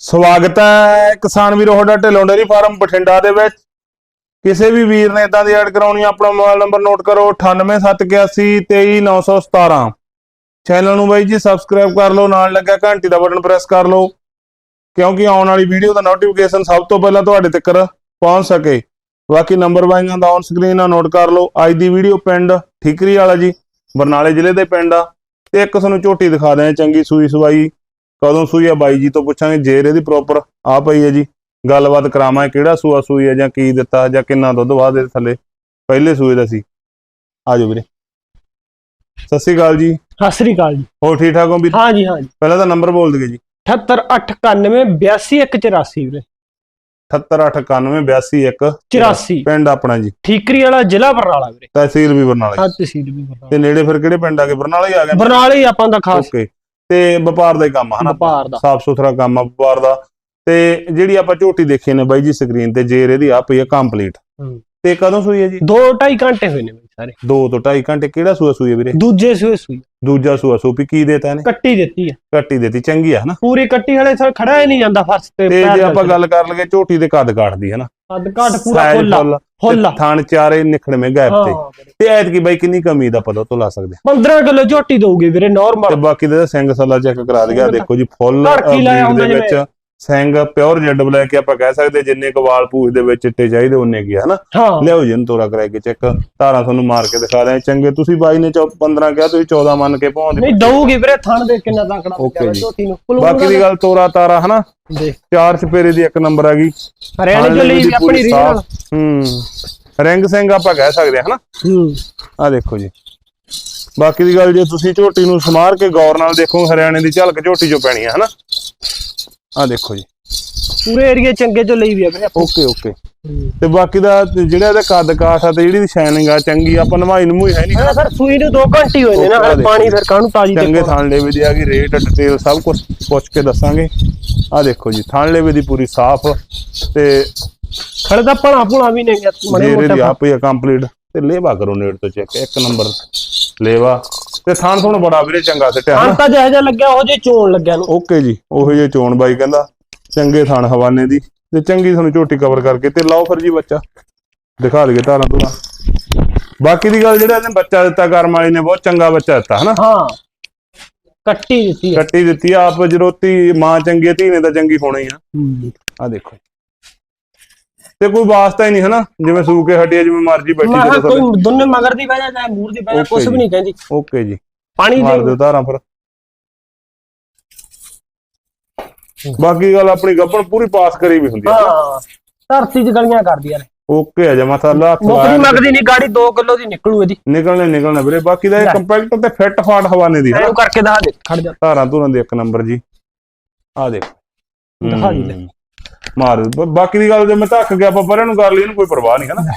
ਸਵਾਗਤ ਹੈ ਕਿਸਾਨ ਵੀਰੋ, ਤੁਹਾਡਾ ਢਿੱਲੋਂ ਡੇਅਰੀ ਫਾਰਮ ਬਠਿੰਡਾ ਦੇ ਵਿੱਚ। ਕਿਸੇ ਵੀ ਵੀਰ ਨੇ ਇਦਾਂ ਦੀ ਐਡ ਕਰਾਉਣੀ ਆਪਣਾ ਮੋਬਾਈਲ ਨੰਬਰ ਨੋਟ ਕਰੋ 9871823917 ਚੈਨਲ ਨੂੰ ਬਾਈ ਜੀ, ਸਬਸਕ੍ਰਾਈਬ ਕਰ ਲਓ, ਨਾਲ ਲੱਗਿਆ ਘੰਟੀ ਦਾ ਬਟਨ ਪ੍ਰੈਸ ਕਰ ਲਓ, ਕਿਉਂਕਿ ਆਉਣ ਵਾਲੀ ਵੀਡੀਓ ਦਾ ਨੋਟੀਫਿਕੇਸ਼ਨ ਸਭ ਤੋਂ ਪਹਿਲਾਂ ਤੁਹਾਡੇ ਤੱਕ ਪਹੁੰਚ ਸਕੇ। ਬਾਕੀ ਨੰਬਰ ਬਾਈਆਂ ਦਾ ਔਨ ਸਕਰੀਨ ਆ, ਨੋਟ ਕਰ ਲਓ। ਅੱਜ ਦੀ ਵੀਡੀਓ ਪਿੰਡ ਠੀਕਰੀ ਵਾਲਾ ਜੀ, ਬਰਨਾਲੇ ਜ਼ਿਲ੍ਹੇ ਦੇ ਪਿੰਡ ਆ। ਤੇ ਇੱਕ ਤੁਹਾਨੂੰ ਝੋਟੀ ਦਿਖਾ ਦਿਆਂ, ਚੰਗੀ ਸੂਈ ਸਵਾਈ। ਕਦੋਂ ਸੂਈ ਆ ਬਾਈ ਜੀ ਤੋਂ ਪੁੱਛਾਂਗੇ ਜੇਰ ਇਹਦੀ ਪ੍ਰੋਪਰ ਆ ਪਈ ਹੈ ਜੀ। ਗੱਲਬਾਤ ਕਰਾਵਾਂ ਕਿਹੜਾ ਸੂਆ ਸੂਈ ਹੈ ਜਾਂ ਕੀ ਦਿੱਤਾ ਜਾਂ ਕਿੰਨਾ ਦੁੱਧ ਵਾਧ ਦੇ ਥੱਲੇ। ਪਹਿਲੇ ਸੂਏ ਦਾ ਸੀ। ਆਜੋ ਵੀਰੇ। ਸਤਿ ਸ਼੍ਰੀ ਅਕਾਲ ਜੀ। ਸਤਿ ਸ੍ਰੀ ਅਕਾਲ ਜੀ। ਹੋਰ ਠੀਕ ਠਾਕ ਹੋ ਵੀਰ ਹਾਂ ਜੀ ਹਾਂ ਜੀ। ਪਹਿਲਾਂ ਤਾਂ ਨੰਬਰ ਬੋਲ ਦਿਓ ਜੀ। 78891 ਵੀਰੇ। 78891 84 ਪਿੰਡ ਆਪਣਾ ਜੀ। ਠੀਕਰੀ ਵਾਲਾ ਜ਼ਿਲ੍ਹਾ ਬਰਨਾਲਾ ਵੀਰੇ। ਤਹਿਸੀਲ ਵੀ ਬਰਨਾਲਾ ਹਾਂ ਤਹਿਸੀਲ ਵੀ ਬਰਨਾਲਾ। ਤੇ ਨੇੜੇ ਫਿਰ ਕਿਹੜੇ ਪਿੰਡ ਆ ਗਏ ਬਰਨਾਲਾ ਹੀ ਆ ਗਏ ਬਰਨਾਲੇ ਹੀ ਆਪਾਂ ਦਾ ਖਾਸ। ਓਕੇ। ਤੇ ਵਪਾਰ ਦਾ ਹੀ ਕੰਮ ਆ ਹਨਾ? ਵਪਾਰ ਦਾ। ਸਾਫ਼ ਸੁਥਰਾ ਕੰਮ ਆ ਵਪਾਰ ਦਾ। ਤੇ ਜਿਹੜੀ ਆਪਾਂ ਝੋਟੀ ਦੇਖੀ ਨੇ ਬਾਈ ਜੀ ਸਕਰੀਨ ਤੇ ਜੇਰ ਇਹਦੀ ਆ ਪਈ ਆ ਕੰਪਲੀਟ। ਤੇ ਕਦੋਂ ਸੂਈ ਹੈ ਜੀ? 2.5 ਘੰਟੇ ਹੋਏ ਨੇ ਸਾਰੇ। 2 ਤੋਂ 2.5 ਘੰਟੇ ਕਿਹੜਾ ਸੂਆ ਸੂਈ ਵੀਰੇ? ਦੂਜੇ ਸੂਏ ਸੂਈ। ਦੂਜਾ ਸੂਆ ਸੂਪੀ ਕੀ ਦੇਤਾ ਇਹਨੇ? ਕੱਟੀ ਦਿੱਤੀ ਹੈ ਕੱਟੀ ਦੇਤੀ ਚੰਗੀ ਆ ਹਨਾ? ਪੂਰੀ ਕੱਟੀ ਹਲੇ ਖੜਾ ਹੀ ਨਹੀਂ ਜਾਂਦਾ ਫਰਸ਼ ਤੇ ਤੇ ਜੇ ਆਪਾਂ। ਗੱਲ ਕਰ ਲਈਏ ਝੋਟੀ ਦੇ ਕੱਦ ਕਾਠਦੀ ਹਨਾ? ਕੱਦ ਕਾਠ ਪੂਰਾ ਫੁੱਲਾ ਫੁੱਲ, ਥਣ ਚਾਰੇ ਨਿਖੜਵੇਂ ਗੈਪ ਤੇ। ਤੇ ਐਤਕੀ ਬਾਈ ਕਿੰਨੀ ਕਮੀ ਦਾ ਪਤਾ ਤੋਂ ਲਾ ਸਕਦੇ 15 ਕਿਲੋ ਝੋਟੀ ਦਊਗੀ ਵੀਰੇ ਤੇ ਨਾਰਮਲ ਬਾਕੀ ਦੇ ਸਿੰਘ ਸੱਲਾ ਚੈੱਕ ਕਰਾ ਦਿਆ ਦੇਖੋ ਜੀ ਫੁੱਲ ਦੇ ਵਿੱਚ। ਸਿੰਘ ਪਿਓਰ ਜੈਡ ਬਲੈਕ ਆਪਾਂ ਕਹਿ ਸਕਦੇ ਜਿੰਨੇ ਕੁ ਵਾਲ ਪੂਛ ਦੇ ਵਿੱਚ ਚਿੱਟੇ ਚਾਹੀਦੇ ਉਹਨੇ ਕੀ ਹਨਾ? ਹਾਂ। ਲਿਆਓ ਜੀ ਇਹਨੂੰ ਤੋਰਾ ਕਰਾ ਕੇ ਚੈੱਕ ਧਾਰਾਂ ਤੁਹਾਨੂੰ ਮਾਰ ਕੇ ਦਿਖਾ ਦਿਆਂ। ਚੰਗੇ ਤੁਸੀਂ ਬਾਈ ਨੇ ਚੌ- 15 ਕਿਹਾ ਤੁਸੀਂ 14 ਮੰਨ ਕੇ ਪਹੁੰਚਦੇ ਨਹੀਂ ਦਊਗੀ ਵੀਰੇ ਥਣ ਦੇ ਕਿੰਨਾ ਤਕੜਾ ਜੀ। ਝੋਟੀ ਨੂੰ। ਬਾਕੀ ਦੀ ਗੱਲ ਤੋਰਾ ਤਾਰਾ ਹਨਾ? ਚਾਰ ਚਪੇਰੇ ਦੀ ਇੱਕ ਨੰਬਰ ਆ ਗਈ। ਹਰਿਆਣੇ ਦੇ ਲਈ ਆਪਣੀ ਰੀਜਨਲ ਹੂੰ। ਰਿੰਗ ਸਿੰਘ ਆਪਾਂ ਕਹਿ ਸਕਦੇ ਹਾਂ ਹਨਾ? ਹੂੰ। ਆ ਦੇਖੋ ਜੀ। ਬਾਕੀ ਦੀ ਗੱਲ ਜੇ ਤੁਸੀਂ ਝੋਟੀ ਨੂੰ ਸਮਾਰ ਕੇ ਗੌਰ ਨਾਲ ਦੇਖੋ ਹਰਿਆਣੇ ਦੀ ਝਲਕ ਝੋਟੀ ਚੋਂ ਪੈਣੀ ਹੈ ਹਨਾ? ਆ ਦੇਖੋ ਜੀ। ਪੂਰੇ ਏਰੀਏ ਚੰਗੇ ਚੋਂ ਲਈ ਵੀ ਆ ਵੀਰੇ। Okay okay. ਤੇ ਬਾਕੀ ਦਾ ਜਿਹੜਾ ਇਹਦਾ ਕੱਦ ਕਾਠ ਆ ਤੇ ਜਿਹੜੀ ਸ਼ਾਈਨਿੰਗ ਆ ਚੰਗੀ ਆ, ਆਪਾਂ ਨਵਾਈ ਨਮੂਈ ਹੈ ਨਹੀਂ। ਹਾਂ ਸਰ ਸੂਈ ਨੂੰ 2 ਘੰਟੇ ਹੋਏ ਨੇ ਨਾ ਹਲੇ ਪਾਣੀ ਫਿਰ ਕਾਹਨੂੰ ਤਾਜੀ ਚੰਗੇ ਥਾਣ ਲੇਵੇ ਦੀ ਆ ਗਈ ਰੇਟ ਡਿਟੇਲ ਸਭ ਕੁਝ ਪੁੱਛ ਕੇ ਦੱਸਾਂਗੇ। ਆ ਦੇਖੋ ਜੀ ਥਾਣ ਲੇਵੇ ਦੀ ਪੂਰੀ ਸਾਫ਼ ਤੇ ਖੜੇ ਦਾ ਭਣਾ ਭੁਣਾ ਵੀ ਨਹੀਂ ਮੜੇ ਜੇਰੇ ਦੀ ਮੋਟਾ ਆਪ ਕੰਪਲੀਟ ਤੇ ਲੇਵਾ ਕਰੋ ਨੇੜ ਤੋਂ ਚੈੱਕ ਇੱਕ ਨੰਬਰ ਲੇਵਾ। ਤੇ ਥਾਣ ਥੋਣ ਬੜਾ ਵੀਰੇ ਚੰਗਾ ਸਿੱਟਿਆ ਹਾਂ ਤਾਂ ਜਿਹੋ ਜਿਹਾ ਲੱਗਿਆ ਉਹ ਜੇ ਚੋਣ ਲੱਗਿਆ ਨੂੰ। ਓਕੇ ਜੀ ਉਹੋ ਜੇ ਚੋਣ ਬਾਈ ਕਹਿੰਦਾ ਚੰਗੇ ਥਾਣ ਹਵਾਨੇ ਦੀ ਤੇ ਚੰਗੀ ਤੁਹਾਨੂੰ ਝੋਟੀ ਕਵਰ ਕਰਕੇ ਤੇ ਲਾਓ ਫਿਰ ਜੀ ਬੱਚਾ ਦਿਖਾ ਦਈਏ ਧਾਰਾਂ ਤੋਂ ਬਾਕੀ ਦੀ ਗੱਲ ਜਿਹੜਾ ਇਹਨੇ ਬੱਚਾ ਦਿੱਤਾ ਕਰਮ ਵਾਲੀ ਨੇ ਬਹੁਤ ਚੰਗਾ ਬੱਚਾ ਦਿੱਤਾ ਹਨਾ। ਹਾਂ ਕੱਟੀ ਦਿੱਤੀ ਕੱਟੀ ਦਿੱਤੀ ਆਪ ਜਰੋਤੀ ਮਾਂ ਚੰਗੀ ਧੀ ਨੇ ਤਾਂ ਚੰਗੀ ਹੋਣੀ ਆ। ਆ ਦੇਖੋ। ਤੇ ਕੋਈ ਵਾਸਤਾ ਹੀ ਨਹੀਂ ਹਨਾ? ਜਿਵੇਂ ਸੂ ਕੇ ਹਟਿਆ ਜਿਵੇਂ ਮਰਜ਼ੀ ਬੈਠੀ ਕਿਹਾ ਜਦੋਂ ਕੋਈ ਦੋਨੇ ਮਗਰ ਦੀ ਵਜ੍ਹਾ ਚਾਹੇ ਮੂਰ ਦੀ ਵਜ੍ਹਾ ਕੁਝ ਜੀ। ਵੀ ਨਹੀਂ ਕਹਿੰਦੀ। ਓਕੇ ਜੀ। ਪਾਣੀ ਮਾਰ ਦੇ ਦਿਓ ਧਾਰਾਂ ਫਿਰ। ਬਾਕੀ ਗੱਲ ਆਪਣੀ ਗੱਬਣ ਪੂਰੀ ਪਾਸ ਕਰੀ ਵੀ ਹੁੰਦੀ ਆ। ਹਾਂ ਧਰਤੀ 'ਚ ਗਲੀਆਂ ਕਰਦੀਆਂ ਨੇ। ਓਕੇ ਆ ਜਮਾ ਸਾਲਾ ਲਾਇਆ ਮਗਦੀ ਨਹੀਂ ਗਾੜੀ 2 ਕਿਲੋ ਦੀ ਨਿਕਲੂ ਇਹਦੀ। ਨਿਕਲਣੇ ਨਿਕਲਣੇ ਵੀਰੇ ਬਾਕੀ ਦਾ ਇਹ। ਕੰਪੈਕਟ ਤੇ ਫਿੱਟ ਫਾਟ ਹਵਾਨੇ ਦੀ ਕਰਕੇ ਦਿਖਾ ਦੇ ਖੜ ਜਾ। ਧਾਰਾਂ ਧੂਰਾਂ ਦੇ ਇੱਕ ਨੰਬਰ ਜੀ। ਆ ਦੇਖ। ਦਿਖਾ ਦੀ। ਲੈ। ਮਾਰ ਦਿਓ। ਬ- ਬਾਕੀ ਦੀ ਗੱਲ ਜੇ ਮੈਂ ਧੱਕ ਗਿਆ ਆਪਾਂ ਪਰਾਂ ਨੂੰ ਕਰ ਲਈ ਇਹਨੂੰ ਕੋਈ ਪਰਵਾਹ ਨਹੀਂ ਹਨਾ?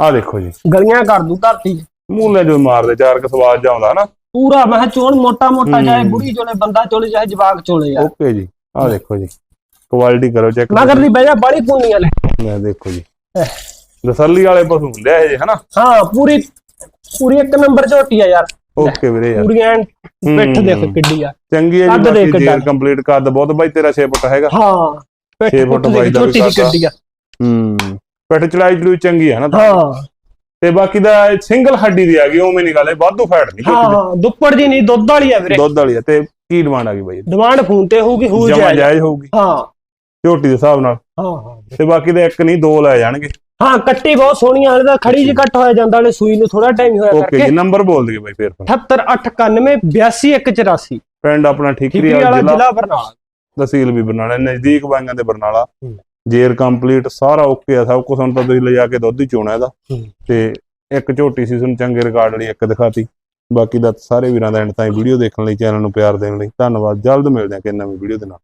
ਆ ਦੇਖੋ ਜੀ। ਗਲੀਆਂ ਕਰ ਦੂ ਧਰਤੀ। 'ਚ ਮੂਲੇ ਜੋ ਮਾਰਦੇ ਚਾਰ ਕ ਸਵਾਦ ਜਾ ਆਉਂਦਾ ਹਨਾ? ਪੂਰਾ ਮੈਂ ਕਿਹਾ ਚੋਣ ਮੋਟਾ ਮੋਟਾ। ਚਾਹੇ ਬੁੜੀ ਚੋਲੇ ਬੰਦਾ ਚੋਲੇ ਚਾਹੇ ਜਵਾਕ ਚੋਲੇ ਯਾਰ ਓਕੇ ਜੀ। ਆ ਦੇਖੋ ਜੀ। ਕੁਆਲਿਟੀ ਕਰੋ ਚੈੱਕ ਮਗਰ ਦੀ ਵਜ੍ਹਾ ਬੜੀ ਪੁੰਨੀਆਂ ਲੈ ਮੈਂ ਦੇਖੋ ਜੀ। ਦਸੱਲੀ ਵਾਲੇ ਪਸ਼ੂ ਹੁੰਦੇ ਆ ਇਹ ਜੇ ਹਨਾ? ਹਾਂ ਪੂਰੀ ਪੂਰੀ ਇੱਕ ਨੰਬਰ ਝੋਟੀ ਆ ਯਾਰ। ਓਕੇ ਵੀਰੇ ਯਾਰ। ਪੂਰੀ ਐਨ ਪਿੱਠ ਹੂੰ। ਦੇਖ ਕਿੱਡੀ ਆ। ਚੰਗੀ ਹੈ ਕੱਦ ਜੀ ਦੇ ਬਾਕੀ। ਜੇਰ ਕੰਪਲੀਟ ਕੱਦ ਬਹੁਤ ਬਾਈ ਤੇਰਾ 6 ਫੁੱਟ ਹੈਗਾ। ਹਾਂ। ਪਿੱਠ ਫੁੱਟ ਬਾਈ ਦਾ ਦੀ ਕਰਦਾ। ਕਿੱਡੀ ਆ। ਹੂੰ। ਪਿੱਠ ਚੜਾਈ ਚੜੂਈ ਚੰਗੀ ਹੈ ਨਾ ਹਾਂ। ਤੇ ਬਾਕੀ ਦਾ ਸਿੰਗਲ ਹੱਡੀ ਦੀ ਆ ਗਈ ਉਵੇਂ ਨਹੀਂ ਗੱਲ ਵਾਧੂ ਫੈਟ ਨਹੀਂ ਹਾਂ ਹਾਂ ਦੁੱਪੜ ਦੀ ਨਹੀਂ ਦੁੱਧ ਵਾਲੀ ਆ ਵੀਰੇ। ਦੁੱਧ ਵਾਲੀ ਆ ਤੇ ਕੀ ਡਿਮਾਂਡ ਆ ਗਈ ਬਾਈ ਡਿਮਾਂਡ ਫੋਨ ਤੇ ਹੋਊਗੀ ਹੋ ਜਮਾ ਜਾਏ ਜਾਇਜ਼ ਹੋਊਗੀ। ਹਾਂ। ਝੋਟੀ ਦੇ ਹਿਸਾਬ ਨਾਲ। ਹਾਂ ਹਾਂ। ਤੇ ਬਾਕੀ ਦੇ ਇੱਕ ਨਹੀਂ ਦੋ ਲੈ ਜਾਣਗੇ। ਹਾਂ ਕੱਟੀ ਬਹੁਤ ਸੋਹਣੀ ਆ ਇਹਦਾ ਖੜੀ ਜਿਹੀ ਕੱਟ ਹੋਇਆ ਜਾਂਦਾ ਹਲੇ ਸੂਈ ਨੂੰ ਥੋੜਾ ਟਾਈਮ ਹੋਇਆ ਓਕੇ ਕਰਕੇ। ਜੀ ਨੰਬਰ ਬੋਲ ਦਿਓ ਬਾਈ ਫੇਰ। ਤੋਂ 7891 82184 ਪਿੰਡ ਆਪਣਾ ਠੀਕਰੀ ਠੀਕਰੀ ਵਾਲਾ ਜ਼ਿਲ੍ਹਾ ਬਰਨਾਲਾ। ਤਹਿਸੀਲ ਵੀ ਬਰਨਾਲਾ ਨਜ਼ਦੀਕ ਬਾਈਆਂ ਦੇ ਬਰਨਾਲਾ। ਜੇਰ ਕੰਪਲੀਟ ਸਾਰਾ ਓਕੇ ਆ ਸਭ ਕੁਝ ਹੁਣ ਤਾਂ ਤੁਸੀਂ ਲਿਜਾ ਕੇ ਦੁੱਧ ਹੀ ਚੋਣਾ ਇਹਦਾ। ਤੇ ਇੱਕ ਝੋਟੀ ਸੀ ਤੁਹਾਨੂੰ ਚੰਗੇ ਰਿਕਾਰਡ ਲਈ ਇੱਕ ਦਿਖਾਤੀ। ਬਾਕੀ ਦਾ ਸਾਰੇ ਵੀਰਾਂ ਦਾ ਐਂਡ ਤਾਈਂ ਵੀਡੀਓ ਦੇਖਣ ਲਈ ਚੈਨਲ ਨੂੰ ਪਿਆਰ ਦੇਣ ਲਈ। ਧੰਨਵਾਦ ਜਲਦ ਮਿਲਦੇ ਹਾਂ ਕਿ ਨਵੀਂ ਵੀਡੀਓ ਦੇ ਨਾਲ।